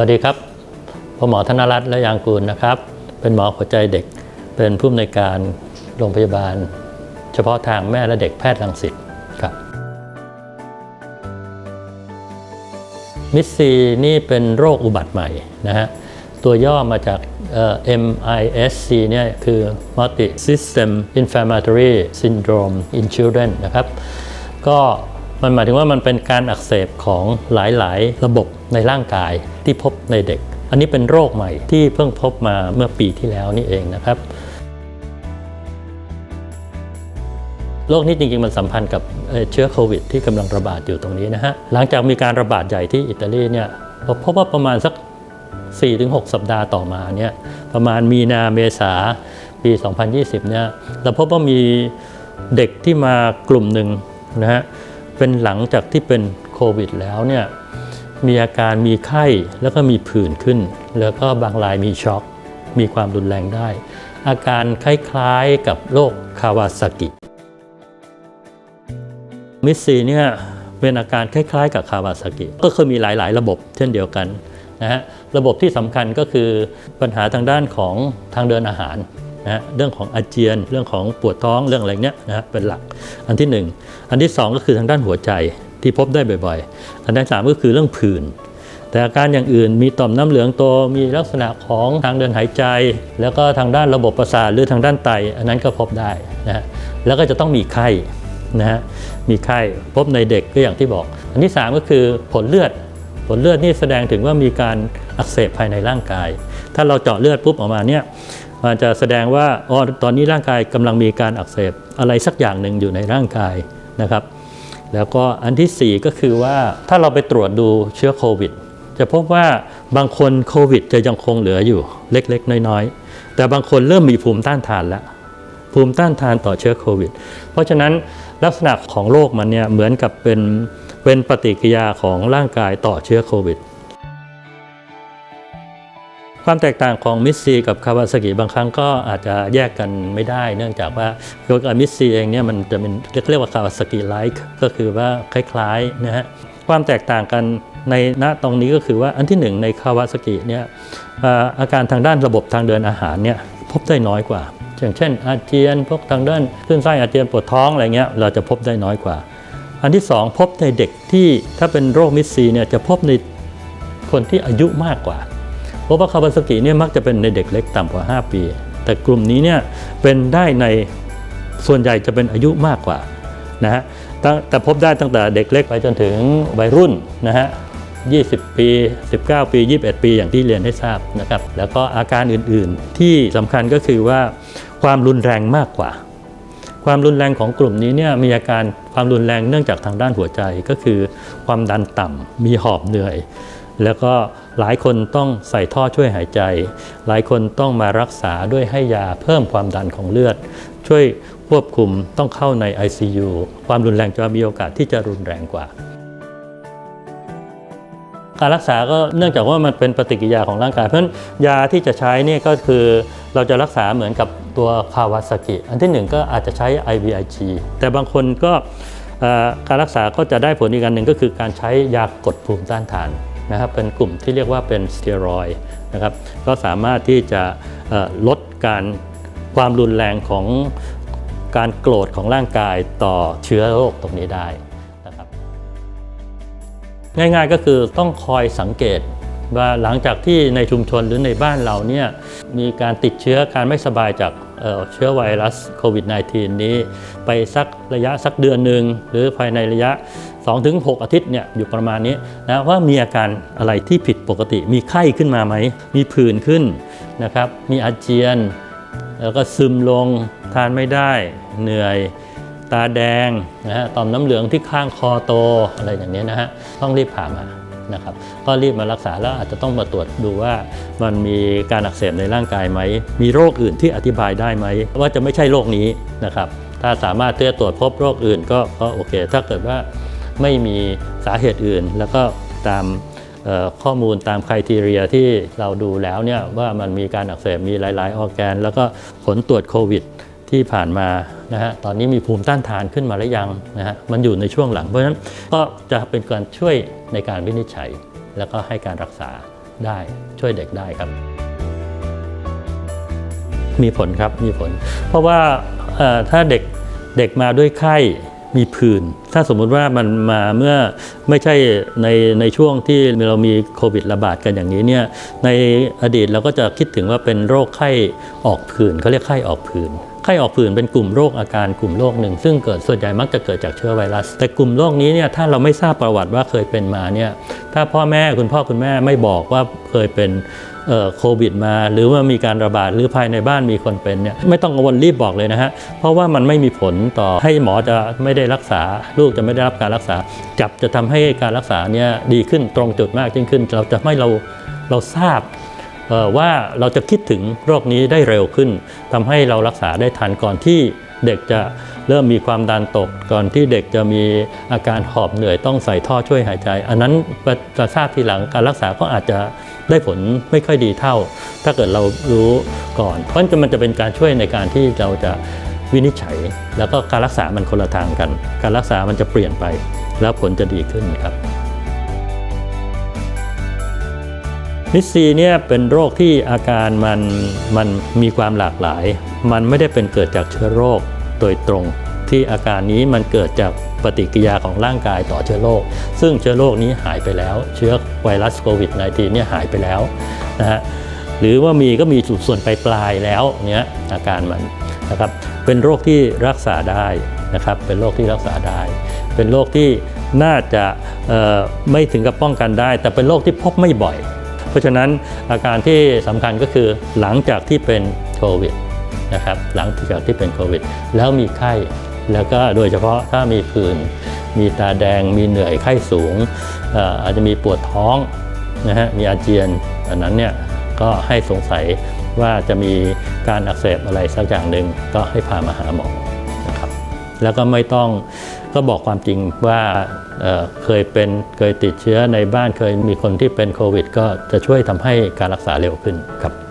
วัสดีครับผมหมอธนรัตน์และยางกูลนะครับ เป็นหมอหัวใจเด็ก เป็นผู้อำนวยการโรงพยาบาล เฉพาะทางแม่และเด็กแพทย์รังสิตครับ มิสซีนี่เป็นโรคอุบัติใหม่นะฮะ ตัวย่อมาจาก MISC เนี่ยคือ Multi System Inflammatory Syndrome in Children นะครับ ก็ มันหมายถึงว่ามันเป็นการอักเสบของหลายๆ ระบบในร่างกายที่พบในเด็ก อันนี้เป็นโรคใหม่ที่เพิ่งพบมาเมื่อปีที่แล้วนี่เองนะครับโรคนี้จริงๆ มันสัมพันธ์กับเชื้อโควิด ที่กำลังระบาดอยู่ตรงนี้นะฮะ หลังจากมีการระบาดใหญ่ที่อิตาลีเนี่ยพบว่าประมาณสัก 4-6 สัปดาห์ต่อมาเนี่ยประมาณมีนาเมษาปี 2020เนี่ยเราพบว่ามีเด็กที่มากลุ่มหนึ่งนะฮะ เป็นหลังจากที่เป็นโควิดแล้วเนี่ยมีอาการมีไข้แล้วก็มีผื่นขึ้น แล้วก็บางรายมีช็อก มีความรุนแรงได้ อาการคล้ายๆกับโรคคาวาซากิมิสซีเนี่ยเป็นอาการคล้ายๆกับคาวาซากิก็คือมีหลายๆ ระบบเช่นเดียวกันนะฮะระบบที่สำคัญก็คือปัญหาทางด้านของทางเดินอาหาร นะเรื่องของอาเจียน เรื่องของปวดท้องเรื่องอะไรเนี้ยนะฮะเป็นหลักอันที่หนึ่งอันที่สองก็คือทางด้านหัวใจที่พบได้บ่อยๆ อันที่สามก็คือเรื่องผื่นแต่อาการอย่างอื่นมีต่อมน้ำเหลืองโตมีลักษณะของทางเดินหายใจ แล้วก็ทางด้านระบบประสาทหรือทางด้านไต อันนั้นก็พบได้นะฮะแล้วก็จะต้องมีไข้นะฮะมีไข้พบในเด็กก็อย่างที่บอก อันที่ 3 ก็คือผลเลือด ผลเลือดนี่แสดงถึงว่ามีการอักเสบภายในร่างกาย ถ้าเราเจาะเลือดปุ๊บออกมาเนี่ย มันจะแสดงว่าอ๋อตอนนี้ร่างกายกำลังมีการอักเสบอะไรสักอย่างหนึ่งอยู่ในร่างกายนะครับ แล้วก็อันที่ 4 ก็คือว่าถ้าเราไปตรวจดูเชื้อโควิด จะพบว่าบางคนโควิดจะยังคงเหลืออยู่เล็กๆ น้อยๆ แต่บางคนเริ่มมีภูมิต้านทานแล้ว ภูมิต้านทานต่อเชื้อโควิด เพราะฉะนั้นลักษณะของโรคมันเนี่ยเหมือนกับเป็นเป็นปฏิกิริยาของร่างกายต่อเชื้อโควิด ความแตกต่างของมิสซีกับคาวาซากิบางครั้งก็อาจจะแยกกันไม่ได้ เนื่องจากว่าตัวกับมิสซีเองเนี่ยมันจะเป็นเรียกว่าคาวาซากิไลค์ก็คือว่าคล้ายๆนะฮะความแตกต่างกันในณตรงนี้ก็คือว่าอันที่หนึ่งในคาวาซากิเนี่ยอาการทางด้านระบบทางเดินอาหารเนี่ยพบได้น้อยกว่าอย่างเช่น อาเจียนพวกทางด้านคลื่นไส้อาเจียนปวดท้องอะไรเงี้ยเราจะพบได้น้อยกว่า อันที่สองพบในเด็กที่ถ้าเป็นโรคมิสซีเนี่ยจะพบในคนที่อายุมากกว่า เพราะว่าคาวาซากิเนี่ยมักจะเป็นในเด็กเล็กต่ำกว่า 5 ปี แต่กลุ่มนี้เนี่ยเป็นได้ในส่วนใหญ่จะเป็นอายุมากกว่านะฮะแต่พบได้ตั้งแต่เด็กเล็กไปจนถึงวัยรุ่นนะฮะ20 ปี 19 ปี 21 ปีอย่างที่เรียนให้ทราบนะครับ แล้วก็อาการอื่นๆ ที่สำคัญก็คือว่าความรุนแรงมากกว่า ความรุนแรงของกลุ่มนี้เนี่ยมีอาการความรุนแรงเนื่องจากทางด้านหัวใจก็คือ ความดันต่ำมีหอบเหนื่อย แล้วก็หลายคนต้องใส่ท่อช่วยหายใจ หลายคนต้องมารักษาด้วยให้ยาเพิ่มความดันของเลือด ช่วยควบคุมต้องเข้าใน ICU ความรุนแรงจะมีโอกาสที่จะรุนแรงกว่า การรักษาก็เนื่องจากว่ามันเป็นปฏิกิริยาของร่างกาย เพราะฉะนั้นยาที่จะใช้นี่ก็คือเราจะรักษาเหมือนกับตัวคาวาซากิ อันที่หนึ่งก็อาจจะใช้ IVIG แต่บางคนก็การรักษาก็จะได้ผลอีกอันหนึ่งก็คือการใช้ยากดภูมิต้านทาน นะครับเป็นกลุ่มที่เรียกว่าเป็นสเตียรอยนะครับก็สามารถที่จะลดการความรุนแรงของการโกรธของร่างกายต่อเชื้อโรคตรงนี้ได้นะครับง่ายๆก็คือต้องคอยสังเกตว่าหลังจากที่ในชุมชนหรือในบ้านเราเนี่ยมีการติดเชื้อการไม่สบายจากเชื้อไวรัสโควิด -19 นี้ ไปสักระยะสักเดือนหนึ่งหรือภายในระยะ 2-6อาทิตย์เนี่ยอยู่ประมาณนี้นะว่ามีอาการอะไรที่ผิดปกติ มีไข้ขึ้นมาไหม มีผื่นขึ้นนะครับมีอาเจียน แล้วก็ซึมลงทานไม่ได้ เหนื่อยตาแดงนะฮะต่อมน้ำเหลืองที่ข้างคอโตอะไรอย่างนี้นะฮะต้องรีบผ่ามานะครับก็รีบมารักษาแล้วอาจจะต้องมาตรวจดูว่ามันมีการอักเสบในร่างกายไหม มีโรคอื่นที่อธิบายได้ไหม ว่าจะไม่ใช่โรคนี้นะครับ ถ้าสามารถที่จะตรวจพบโรคอื่นก็ก็โอเค ถ้าเกิดว่า ไม่มีสาเหตุอื่น แล้วก็ตามข้อมูลตามคุณทีเรียที่เราดูแล้วเนี่ยว่ามันมีการอักเสบมีหลาย ๆ ออแกน แล้วก็ผลตรวจโควิดที่ผ่านมานะฮะตอนนี้มีภูมิต้านทานขึ้นมาหรือยังนะฮะมันอยู่ในช่วงหลัง เพราะฉะนั้นก็จะเป็นการช่วยในการวินิจฉัย แล้วก็ให้การรักษาได้ช่วยเด็กได้ครับ มีผลครับมีผล เพราะว่าถ้าเด็กเด็กมาด้วยไข้ มีผื่น ถ้าสมมุติว่ามันมาเมื่อไม่ใช่ในในช่วงที่เรามีโควิดระบาดกันอย่างนี้เนี่ย ในอดีตเราก็จะคิดถึงว่าเป็นโรคไข้ออกผื่นเขาเรียกไข้ออกผื่น ข้ออกผื่นเป็นกลุ่มโรคอาการกลุ่มโรคหนึ่ง ซึ่งเกิดส่วนใหญ่มักจะเกิดจากเชื้อไวรัส แต่กลุ่มโรคนี้เนี่ยถ้าเราไม่ทราบประวัติว่าเคยเป็นมาเนี่ยถ้าพ่อแม่คุณพ่อคุณแม่ไม่บอกว่าเคยเป็นโควิดมา หรือว่ามีการระบาดหรือภายในบ้านมีคนเป็นเนี่ยไม่ต้องกังวลรีบบอกเลยนะฮะ เพราะว่ามันไม่มีผลต่อให้หมอจะไม่ได้รักษา ลูกจะไม่ได้รับการรักษา จับจะทำให้การรักษาเนี่ยดีขึ้นตรงจุดมากยิ่งขึ้น เราจะไม่เราเราทราบ ว่าเราจะคิดถึงโรคนี้ได้เร็วขึ้นทำให้เรารักษาได้ทันก่อนที่เด็กจะเริ่มมีความดันตก ก่อนที่เด็กจะมีอาการหอบเหนื่อยต้องใส่ท่อช่วยหายใจ อันนั้นจะทราบทีหลังการรักษาก็อาจจะได้ผลไม่ค่อยดีเท่า ถ้าเกิดเรารู้ก่อน เพราะฉะนั้นมันจะเป็นการช่วยในการที่เราจะวินิจฉัย แล้วก็การรักษามันคนละทางกัน การรักษามันจะเปลี่ยนไป แล้วผลจะดีขึ้นครับ มิสซีเนี่ยเป็นโรคที่อาการมันมันมีความหลากหลาย มันไม่ได้เป็นเกิดจากเชื้อโรคโดยตรง ที่อาการนี้มันเกิดจากปฏิกิริยาของร่างกายต่อเชื้อโรค ซึ่งเชื้อโรคนี้หายไปแล้ว เชื้อไวรัสโควิด -19 เนี่ยหายไปแล้วนะฮะ หรือว่ามีก็มีจุดส่วนปลายๆแล้วเนี้ยอาการมันนะครับ เป็นโรคที่รักษาได้นะครับ เป็นโรคที่รักษาได้ เป็นโรคที่น่าจะไม่ถึงกับป้องกันได้ แต่เป็นโรคที่พบไม่บ่อย เพราะฉะนั้นอาการที่สำคัญก็คือหลังจากที่เป็นโควิดนะครับหลังจากที่เป็นโควิด แล้วมีไข้แล้วก็โดยเฉพาะถ้ามีผื่นมีตาแดง มีเหนื่อยไข้สูง อาจจะมีปวดท้องนะฮะมีอาเจียนอันนั้นเนี่ยก็ให้สงสัยว่าจะมีการอักเสบอะไรสักอย่างหนึ่งก็ให้พามาหาหมอนะครับแล้วก็ไม่ต้อง ก็บอกความจริงว่าเเคยเป็นเคยติดเชื้อในบ้านเคยมีคนที่เป็นโควิด ก็จะช่วยทำให้การรักษาเร็วขึ้นครับ